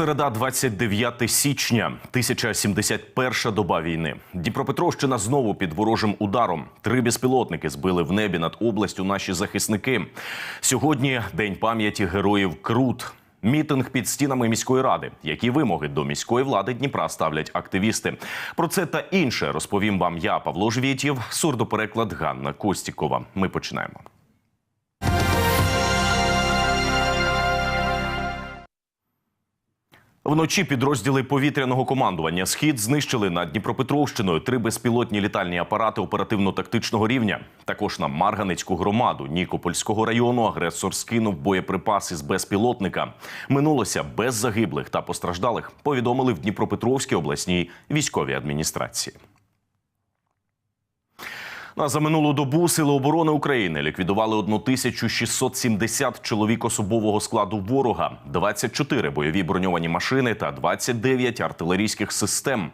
Середа, 29 січня, 1071 доба війни. Дніпропетровщина знову під ворожим ударом. Три безпілотники збили в небі над областю наші захисники. Сьогодні день пам'яті героїв Крут. Мітинг під стінами міської ради. Які вимоги до міської влади Дніпра ставлять активісти? Про це та інше розповім вам я, Павло Жвєтєв, сурдопереклад Ганна Костікова. Ми починаємо. Вночі підрозділи повітряного командування Схід знищили над Дніпропетровщиною три безпілотні літальні апарати оперативно-тактичного рівня. Також на Марганецьку громаду Нікопольського району агресор скинув боєприпаси з безпілотника. Минулося без загиблих та постраждалих. Повідомили в Дніпропетровській обласній військовій адміністрації. А за минулу добу Сили оборони України ліквідували 1670 чоловік особового складу ворога, 24 бойові броньовані машини та 29 артилерійських систем.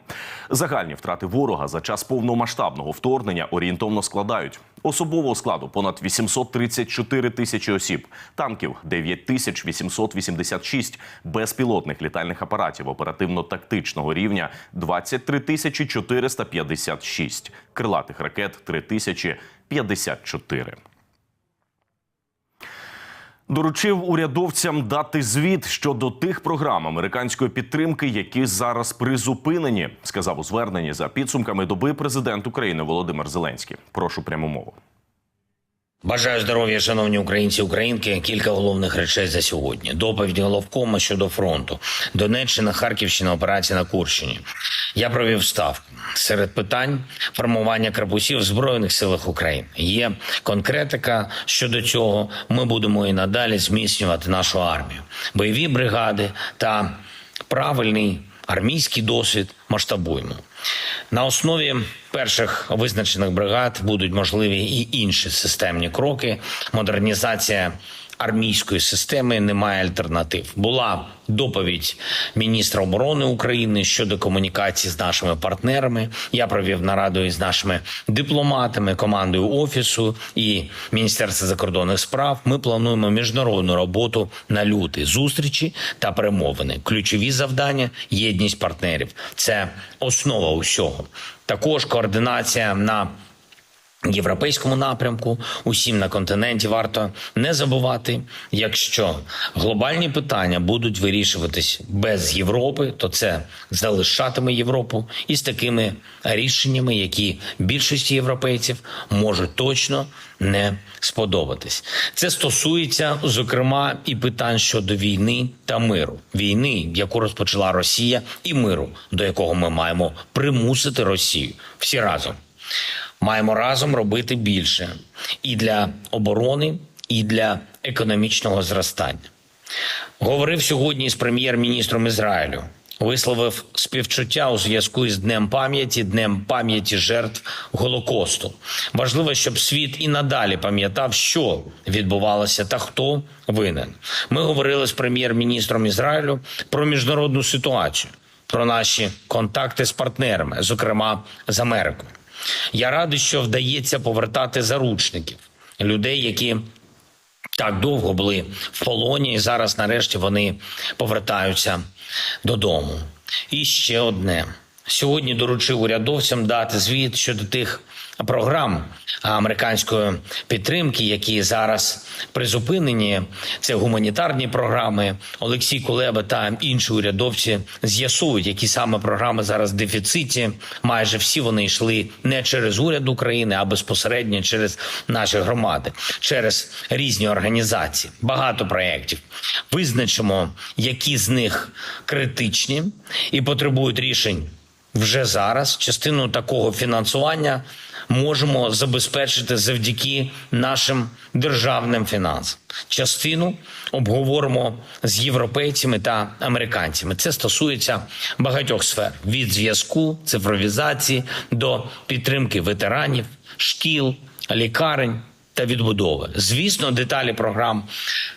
Загальні втрати ворога за час повномасштабного вторгнення орієнтовно складають особового складу понад 834 тисячі осіб, танків 9886, безпілотних літальних апаратів оперативно-тактичного рівня 23 тисячі 456, крилатих ракет 3054. Доручив урядовцям дати звіт щодо тих програм американської підтримки, які зараз призупинені, сказав у зверненні за підсумками доби президент України Володимир Зеленський. Прошу пряму мову. Бажаю здоров'я, шановні українці, українки. Кілька головних речей за сьогодні. Доповідь головкома щодо фронту. Донеччина, Харківщина, операція на Курщині. Я провів ставку. Серед питань формування корпусів в Збройних силах України. Є конкретика щодо цього. Ми будемо і надалі зміцнювати нашу армію. Бойові бригади та правильний армійський досвід масштабуємо. На основі перших визначених бригад будуть можливі і інші системні кроки. Модернізація армійської системи немає альтернатив. Була доповідь міністра оборони України щодо комунікації з нашими партнерами. Я провів нараду із нашими дипломатами, командою офісу і Міністерства закордонних справ. Ми плануємо міжнародну роботу на лютий зустрічі та перемовини. Ключові завдання єдність партнерів. Це основа усього. Також координація на європейському напрямку, усім на континенті варто не забувати, якщо глобальні питання будуть вирішуватись без Європи, то це залишатиме Європу із такими рішеннями, які більшості європейців можуть точно не сподобатись. Це стосується зокрема і питань щодо війни та миру, війни, яку розпочала Росія, і миру, до якого ми маємо примусити Росію всі разом. Маємо разом робити більше і для оборони, і для економічного зростання. Говорив сьогодні з прем'єр-міністром Ізраїлю. Висловив співчуття у зв'язку із Днем пам'яті, Днем пам'яті жертв Голокосту. Важливо, щоб світ і надалі пам'ятав, що відбувалося та хто винен. Ми говорили з прем'єр-міністром Ізраїлю про міжнародну ситуацію, про наші контакти з партнерами, зокрема з Америкою. Я радий, що вдається повертати заручників людей, які так довго були в полоні, і зараз, нарешті, вони повертаються додому. І ще одне. Сьогодні доручив урядовцям дати звіт щодо тих програм американської підтримки, які зараз призупинені. Це гуманітарні програми. Олексій Кулеба та інші урядовці з'ясують, які саме програми зараз в дефіциті. Майже всі вони йшли не через уряд України, а безпосередньо через наші громади, через різні організації. Багато проєктів. Визначимо, які з них критичні і потребують рішень вже зараз. Частину такого фінансування можемо забезпечити завдяки нашим державним фінансам. Частину обговоримо з європейцями та американцями. Це стосується багатьох сфер: від зв'язку, цифровізації до підтримки ветеранів, шкіл, лікарень. Та відбудови, звісно, деталі програм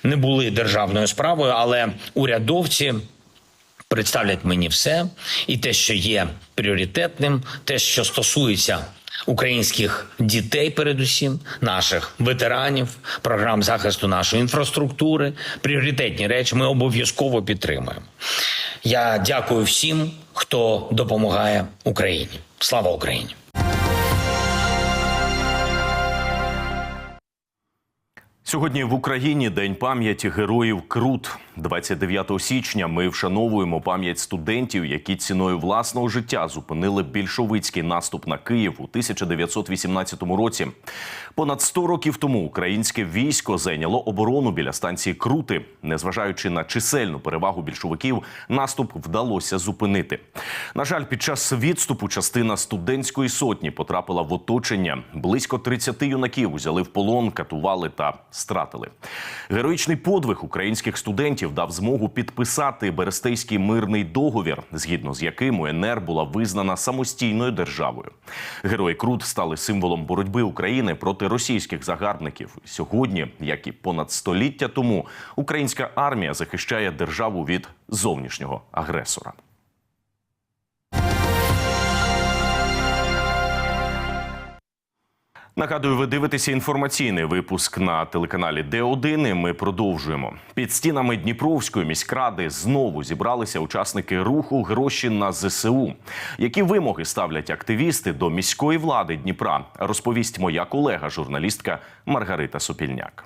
не були державною справою, але урядовці представлять мені все, і те, що є пріоритетним, те, що стосується українських дітей, передусім, наших ветеранів, програм захисту нашої інфраструктури, пріоритетні речі ми обов'язково підтримуємо. Я дякую всім, хто допомагає Україні. Слава Україні! Сьогодні в Україні День пам'яті героїв Крут. 29 січня ми вшановуємо пам'ять студентів, які ціною власного життя зупинили більшовицький наступ на Київ у 1918 році. Понад 100 років тому українське військо зайняло оборону біля станції Крути. Незважаючи на чисельну перевагу більшовиків, наступ вдалося зупинити. На жаль, під час відступу частина студентської сотні потрапила в оточення. Близько 30 юнаків взяли в полон, катували та стратили. Героїчний подвиг українських студентів дав змогу підписати Берестейський мирний договір, згідно з яким УНР була визнана самостійною державою. Герої Крут стали символом боротьби України проти російських загарбників. Сьогодні, як і понад століття тому, українська армія захищає державу від зовнішнього агресора. Нагадую, ви дивитеся інформаційний випуск на телеканалі Д1. і Ми продовжуємо під стінами Дніпровської міськради. Знову зібралися учасники руху гроші на ЗСУ. Які вимоги ставлять активісти до міської влади Дніпра? Розповість моя колега, журналістка Маргарита Сопільняк.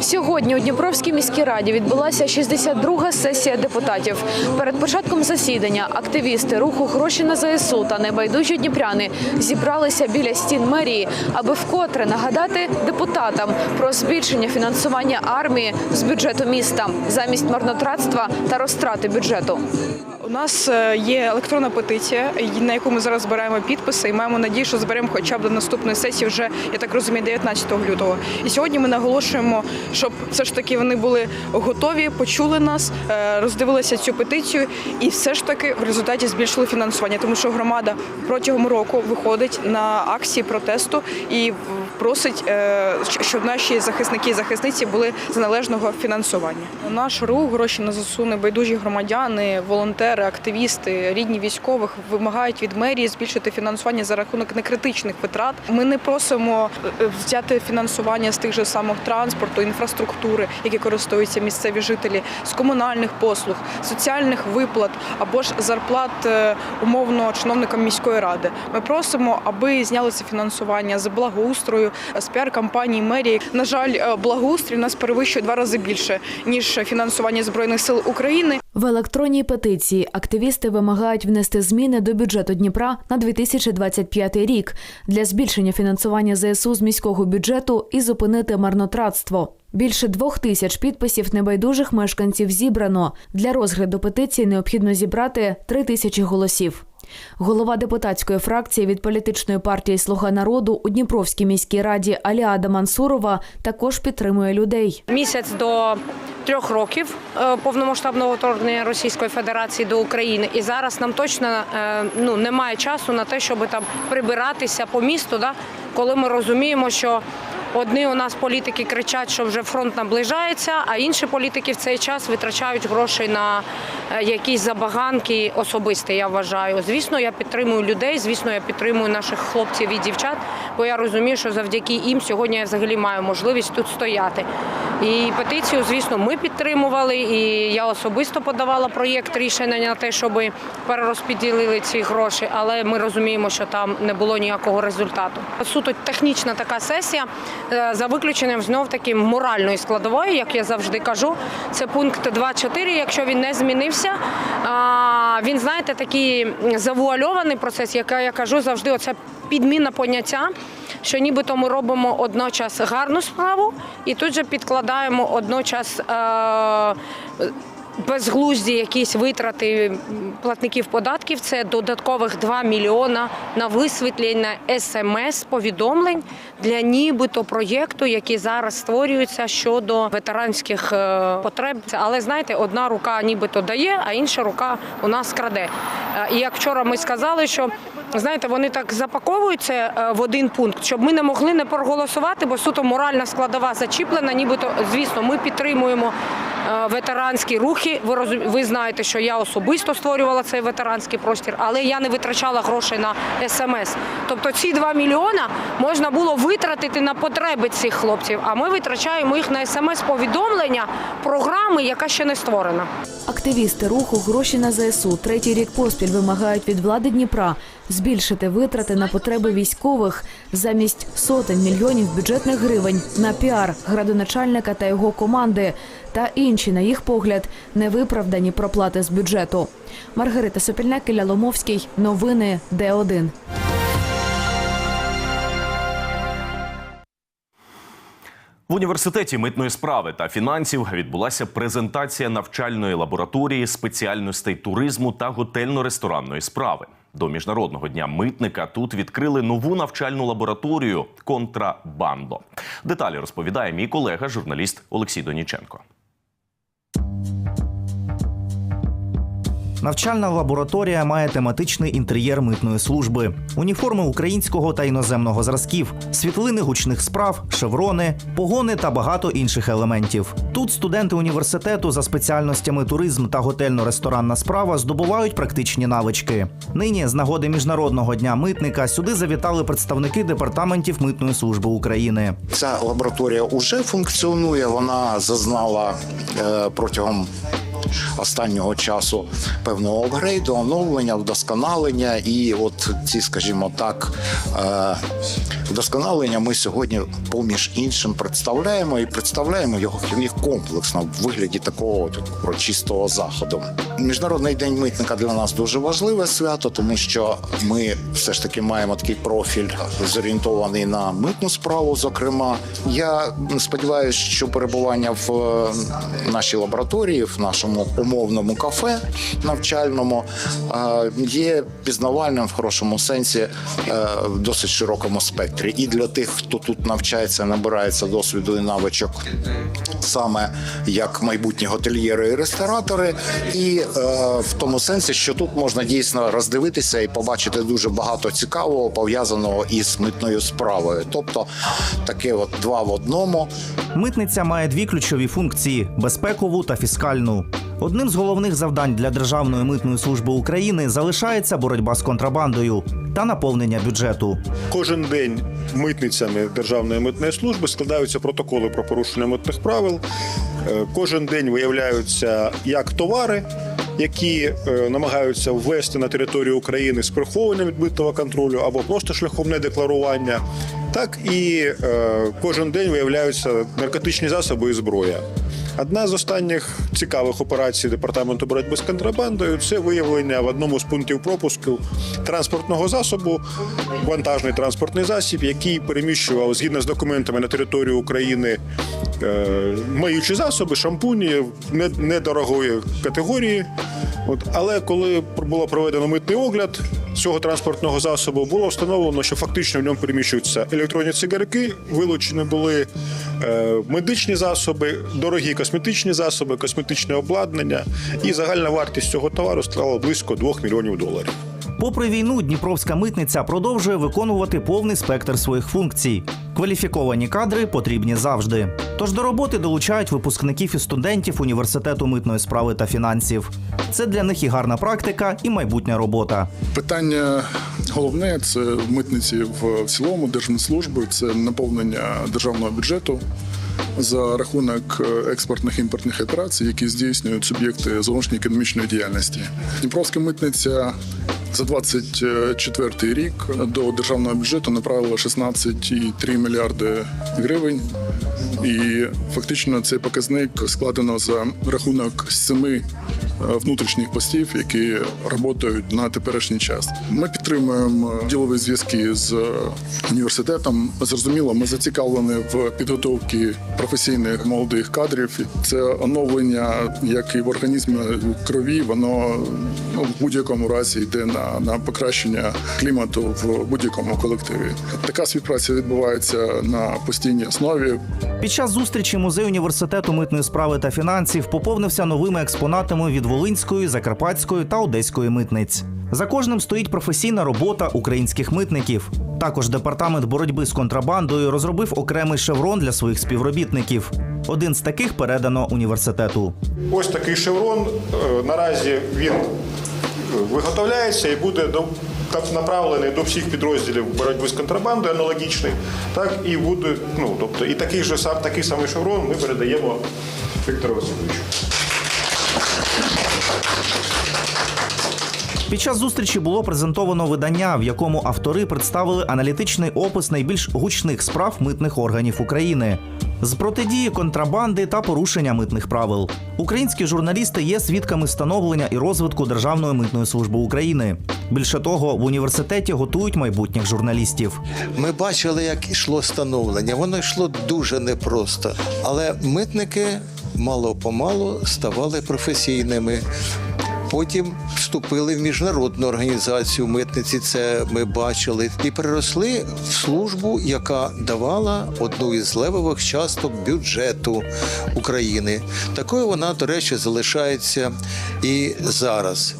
Сьогодні у Дніпровській міській раді відбулася 62-га сесія депутатів. Перед початком засідання активісти руху гроші на ЗСУ та небайдужі дніпряни зібралися біля стін мерії, аби вкотре нагадати депутатам про збільшення фінансування армії з бюджету міста замість марнотратства та розтрати бюджету. У нас е, є електронна петиція, на яку ми зараз збираємо підписи, і маємо надію, що зберемо хоча б до наступної сесії, вже я так розумію, 19 лютого. І сьогодні ми наголошуємо, щоб все ж таки вони були готові, почули нас, е, роздивилися цю петицію, і все ж таки в результаті збільшили фінансування, тому що громада протягом року виходить на акції протесту і просить, е, щоб наші захисники і захисниці були з належного фінансування. Наш рух гроші на ЗСУ небайдужі громадяни, волонтери, активісти, рідні військових вимагають від мерії збільшити фінансування за рахунок некритичних витрат. Ми не просимо е, взяти фінансування з тих же самих транспорту, інфраструктури, які користуються місцеві жителі, з комунальних послуг, соціальних виплат або ж зарплат е, умовно чиновникам міської ради. Ми просимо, аби знялося фінансування з благоустрою, з піар-кампанії мерії. На жаль, е, благоустрій у нас перевищує два рази більше ніж фінансування збройних сил України. В електронній петиції активісти вимагають внести зміни до бюджету Дніпра на 2025 рік для збільшення фінансування ЗСУ з міського бюджету і зупинити марнотратство. Більше двох тисяч підписів небайдужих мешканців зібрано. Для розгляду петиції необхідно зібрати три тисячі голосів. Голова депутатської фракції від політичної партії Слуга народу у Дніпровській міській раді Аліада Мансурова також підтримує людей. місяць до трьох років е, повномасштабного вторгнення Російської Федерації до України. І зараз нам точно е, ну немає часу на те, щоб там прибиратися по місту, да, коли ми розуміємо, що. Одні у нас політики кричать, що вже фронт наближається, а інші політики в цей час витрачають гроші на е, якісь забаганки особисті. Я вважаю. Звісно, я підтримую людей. Звісно, я підтримую наших хлопців і дівчат, бо я розумію, що завдяки їм сьогодні я взагалі маю можливість тут стояти. І петицію, звісно, ми підтримували, і я особисто подавала проєкт рішення на те, щоб перерозподілили ці гроші, але ми розуміємо, що там не було ніякого результату. Суто технічна така сесія за виключенням знов таки моральної складової, як я завжди кажу. Це пункт 2.4, якщо він не змінився. Він, знаєте, такий завуальований процес, як я кажу завжди, оце підміна поняття, що нібито ми робимо одночас гарну справу і тут же підкладаємо одночас. Е- Безглузді якісь витрати платників податків це додаткових 2 мільйона на висвітлення смс-повідомлень для нібито проєкту, який зараз створюється щодо ветеранських е, потреб. Але знаєте, одна рука нібито дає, а інша рука у нас краде. Е, І як вчора ми сказали, що знаєте, вони так запаковуються е, в один пункт, щоб ми не могли не проголосувати, бо суто моральна складова зачіплена. Нібито, звісно, ми підтримуємо ветеранські рухи. Ви розум- ви знаєте, що я особисто створювала цей ветеранський простір, але я не витрачала грошей на смс. Тобто ці 2 мільйона можна було витратити на потреби цих хлопців. А ми витрачаємо їх на смс-повідомлення програми, яка ще не створена. Активісти руху гроші на ЗСУ третій рік поспіль вимагають від влади Дніпра збільшити витрати на потреби військових замість сотень мільйонів бюджетних гривень на піар градоначальника та його команди та інші, на їх погляд, невиправдані проплати з бюджету. Маргарита Сопільняк, Ілля Ломовський. Новини Д1. В університеті митної справи та фінансів відбулася презентація навчальної лабораторії спеціальностей туризму та готельно-ресторанної справи. До міжнародного дня митника тут відкрили нову навчальну лабораторію Контрабандо. Деталі розповідає мій колега, журналіст Олексій Доніченко. Навчальна лабораторія має тематичний інтер'єр митної служби, уніформи українського та іноземного зразків, світлини гучних справ, шеврони, погони та багато інших елементів. Тут студенти університету за спеціальностями туризм та готельно-ресторанна справа здобувають практичні навички. Нині, з нагоди міжнародного дня митника, сюди завітали представники департаментів митної служби України. Ця лабораторія вже функціонує. Вона зазнала е, протягом останнього часу певного апгрейду, оновлення, вдосконалення. І от ці, скажімо так, е, вдосконалення ми сьогодні, поміж іншим, представляємо і представляємо його комплексно в вигляді такого от урочистого заходу. Міжнародний день митника для нас дуже важливе свято, тому що ми все ж таки маємо такий профіль зорієнтований на митну справу. Зокрема, я сподіваюся, що перебування в е, нашій лабораторії, в нашому умовному кафе навчальному, є пізнавальним в хорошому сенсі е, в досить широкому спектрі. І для тих, хто тут навчається, набирається досвіду і навичок саме як майбутні готельєри і ресторатори, і е, в тому сенсі, що тут можна дійсно роздивитися і побачити дуже багато цікавого пов'язаного із митною справою. Тобто таке от два в одному. Митниця має дві ключові функції безпекову та фіскальну. Одним з головних завдань для Державної митної служби України залишається боротьба з контрабандою та наповнення бюджету. Кожен день митницями Державної митної служби складаються протоколи про порушення митних правил. Е, Кожен день виявляються як товари, які е, намагаються ввести на територію України з прихованням від митного контролю або просто шляхом недекларування, так і е, кожен день виявляються наркотичні засоби і зброя. Одна з останніх цікавих операцій департаменту боротьби з контрабандою це виявлення в одному з пунктів пропуску транспортного засобу, вантажний транспортний засіб, який переміщував згідно з документами на територію України е, миючі засоби, шампуні не- недорогої категорії. От, але коли було проведено митний огляд цього транспортного засобу, було встановлено, що фактично в ньому переміщуються електронні цигарки, вилучені були е, медичні засоби, дорогі косметичні засоби, косметичне обладнання, і загальна вартість цього товару склала близько 2 мільйонів доларів. Попри війну, Дніпровська митниця продовжує виконувати повний спектр своїх функцій. Кваліфіковані кадри потрібні завжди. Тож до роботи долучають випускників і студентів університету митної справи та фінансів. Це для них і гарна практика, і майбутня робота. Питання головне це в митниці в цілому держмитслужби, це наповнення державного бюджету за рахунок е, експортних імпортних операцій, які здійснюють суб'єкти зовнішньої економічної діяльності. Дніпровська митниця за 24 рік до державного бюджету направило 16,3 мільярди гривень. І фактично цей показник складено за рахунок семи е, внутрішніх постів, які працюють на теперішній час. Ми підтримуємо ділові зв'язки з університетом. Зрозуміло, ми зацікавлені в підготовці професійних молодих кадрів. Це оновлення, як і в організмі крові, воно ну, в будь-якому разі йде на, на покращення клімату в будь-якому колективі. Така співпраця відбувається на постійній основі. Під час зустрічі музей університету митної справи та фінансів поповнився новими експонатами від Волинської, Закарпатської та Одеської митниць. За кожним стоїть професійна робота українських митників. Також департамент боротьби з контрабандою розробив окремий шеврон для своїх співробітників. Один з таких передано університету. Ось такий шеврон. е, Наразі він е, виготовляється і буде до- направлений до всіх підрозділів боротьби з контрабандою аналогічний. Так і буде, ну тобто, і такий же сам такий самий шеврон ми передаємо Віктору Васильовичу. Під час зустрічі було презентовано видання, в якому автори представили аналітичний опис найбільш гучних справ митних органів України з протидії контрабанди та порушення митних правил. Українські журналісти є свідками становлення і розвитку Державної митної служби України. Більше того, в університеті готують майбутніх журналістів. Ми бачили, як йшло становлення. Воно йшло дуже непросто. Але митники мало-помалу ставали професійними. Потім вступили в міжнародну організацію митниці. Це ми бачили, і переросли в службу, яка давала одну із левових часток бюджету України. Такою вона, до речі, залишається і зараз.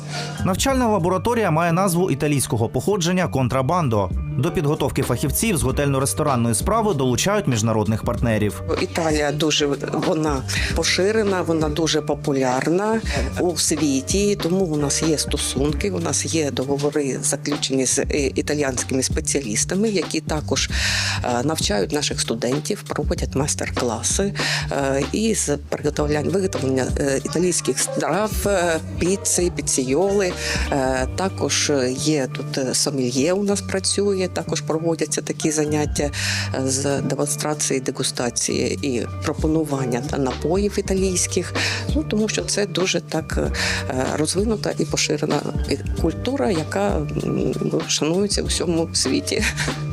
Навчальна лабораторія має назву італійського походження контрабандо. До підготовки фахівців з готельно-ресторанної справи долучають міжнародних партнерів. Італія дуже вона поширена, вона дуже популярна у світі. Тому у нас є стосунки. У нас є договори заключені з е, італіянськими спеціалістами, які також е, навчають наших студентів, проводять майстер-класи е, із приготовляння виготовлення італійських страв, піци, піційоли. Е, Також є тут сомельє. У нас працює. Також проводяться такі заняття е, з демонстрації, дегустації і пропонування та напоїв італійських. Ну тому що це дуже так е, розвинута і поширена культура, яка ну, шанується у всьому світі.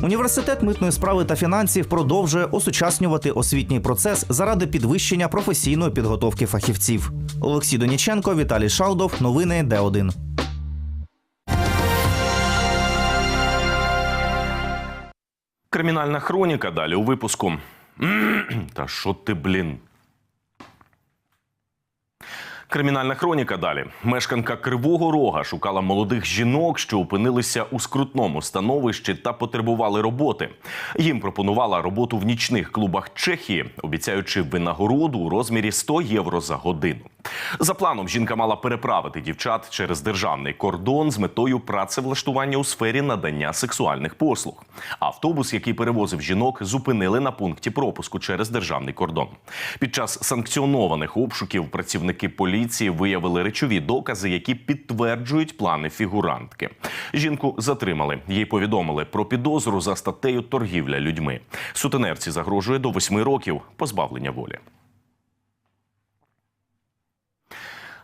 Університет митної справи та фінансів продовжує осучаснювати освітній процес заради підвищення професійної підготовки фахівців. Олексій Доніченко, Віталій Шалдов. Новини Д1. Кримінальна хроніка далі у випуску. Та що ти, блін? Кримінальна хроніка далі. Мешканка Кривого Рога шукала молодих жінок, що опинилися у скрутному становищі та потребували роботи. Їм пропонувала роботу в нічних клубах Чехії, обіцяючи винагороду у розмірі 100 євро за годину. За планом, жінка мала переправити дівчат через державний кордон з метою працевлаштування у сфері надання сексуальних послуг. Автобус, який перевозив жінок, зупинили на пункті пропуску через державний кордон. Під час санкціонованих обшуків працівники поліції виявили речові докази, які підтверджують плани фігурантки. Жінку затримали. Їй повідомили про підозру за статтею торгівля людьми. Сутенерці загрожує до восьми років позбавлення волі.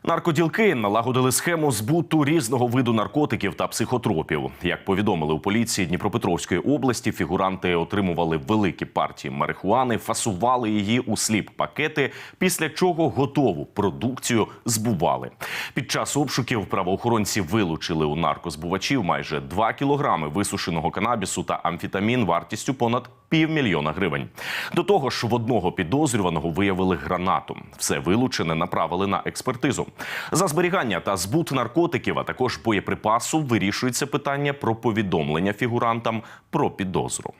Наркоділки налагодили схему збуту різного виду наркотиків та психотропів. Як повідомили у поліції Дніпропетровської області, фігуранти отримували великі партії марихуани, фасували її у сліп пакети, після чого готову продукцію збували. Під час обшуків правоохоронці вилучили у наркозбувачів майже 2 кілограми висушеного канабісу та амфітамін вартістю понад півмільйона гривень. До того ж, в одного підозрюваного виявили гранату. Все вилучене направили на експертизу. За зберігання та збут наркотиків, а також боєприпасу, вирішується питання про повідомлення фігурантам про підозру.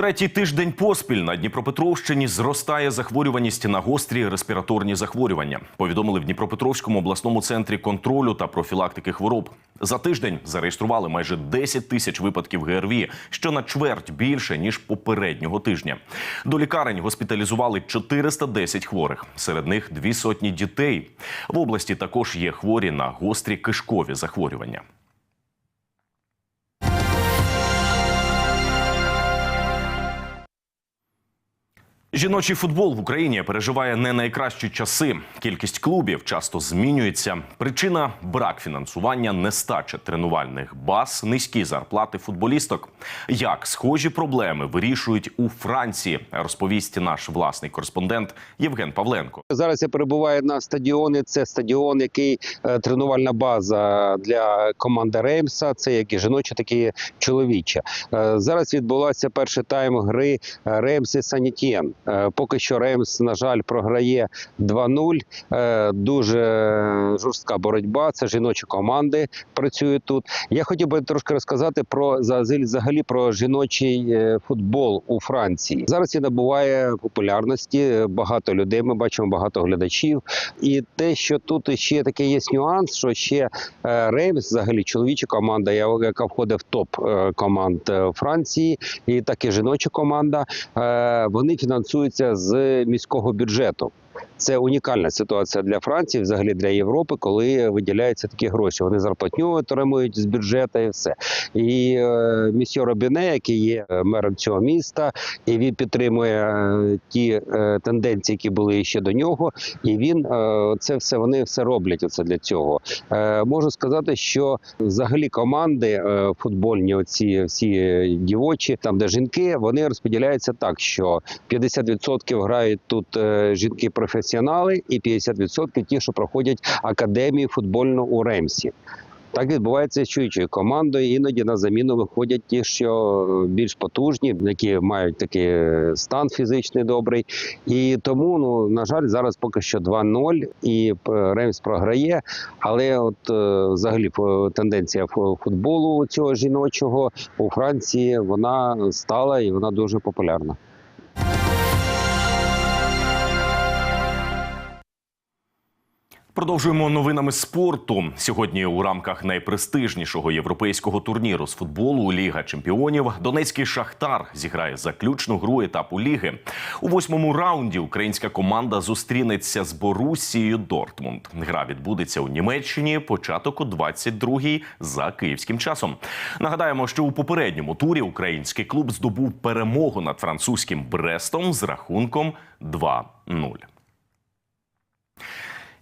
Третій тиждень поспіль на Дніпропетровщині зростає захворюваність на гострі респіраторні захворювання. Повідомили в Дніпропетровському обласному центрі контролю та профілактики хвороб. За тиждень зареєстрували майже 10 тисяч випадків ГРВІ, що на чверть більше ніж попереднього тижня. До лікарень госпіталізували 410 хворих. Серед них дві сотні дітей. В області також є хворі на гострі кишкові захворювання. Жіночий футбол в Україні переживає не найкращі часи. Кількість клубів часто змінюється. Причина брак фінансування, нестача тренувальних баз, низькі зарплати футболісток. Як схожі проблеми вирішують у Франції, розповість наш власний кореспондент Євген Павленко. Зараз я перебуваю на стадіоні. Це стадіон, який е, тренувальна база для команди Реймса. Це як і жіноча, так і чоловіча. Е, Зараз відбулася перший тайм гри е, Реймс і Санітєн. Е, Поки що Реймс, на жаль, програє 2-0. Е, Дуже жорстка боротьба. Це жіночі команди працюють тут. Я хотів би трошки розказати про за- взагалі про жіночий е, футбол у Франції. Зараз він набуває популярності. Багато людей. Ми бачимо багато глядачів. І те, що тут ще такий є нюанс, що ще Реймс, взагалі чоловіча команда, яка входить в топ команд Франції, і так і жіноча команда. Вони фінансуються з міського бюджету. Це унікальна ситуація для Франції, взагалі для Європи, коли виділяються такі гроші. Вони зарплатню отримують з бюджету і все. І е, місьо Робіне, який є е, мером цього міста, і він підтримує е, ті е, тенденції, які були ще до нього. І він е, це все вони все роблять. Оце для цього. Е, можу сказати, що взагалі команди е, футбольні, оці всі дівочі, там де жінки, вони розподіляються так, що 50% грають тут е, жінки-професіонали, і 50% ті, що проходять академію футбольну у Ремсі. Так відбувається з чуючою командою. Іноді на заміну виходять ті, що більш потужні, які мають такий е, стан фізичний добрий. І тому, ну на жаль, зараз поки що 2-0, і е, Ремс програє. Але от е, взагалі тенденція футболу цього жіночого у Франції вона стала і вона дуже популярна. Продовжуємо новинами спорту. Сьогодні у рамках найпрестижнішого європейського турніру з футболу Ліга Чемпіонів Донецький Шахтар зіграє заключну гру етапу ліги. У восьмому раунді українська команда зустрінеться з Борусією Дортмунд. Гра відбудеться у Німеччині. Початок о 22-й за київським часом. Нагадаємо, що у попередньому турі український клуб здобув перемогу над французьким Брестом з рахунком 2-0.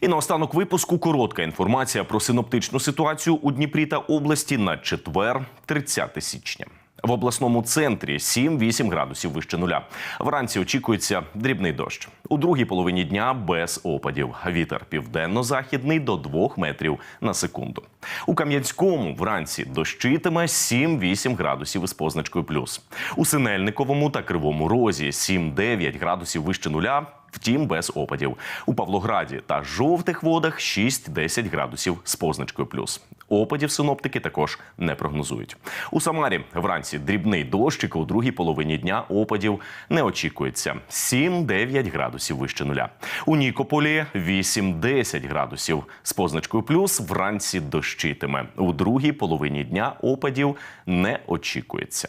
І наостанок випуску коротка інформація про синоптичну ситуацію у Дніпрі та області на четвер, 30 січня. В обласному центрі 7-8 градусів вище нуля. Вранці очікується дрібний дощ. У другій половині дня без опадів. Вітер південно-західний до 2 метрів на секунду. У Кам'янському вранці дощитиме 7-8 градусів із позначкою плюс. У Синельниковому та Кривому Розі 7-9 градусів вище нуля. Втім, без опадів у Павлограді та жовтих водах 6-10 градусів з позначкою плюс. Опадів синоптики також не прогнозують. У Самарі вранці дрібний дощик, у другій половині дня опадів не очікується. 7-9 градусів вище нуля. У Нікополі 8-10 градусів з позначкою плюс. Вранці дощитиме. У другій половині дня опадів не очікується.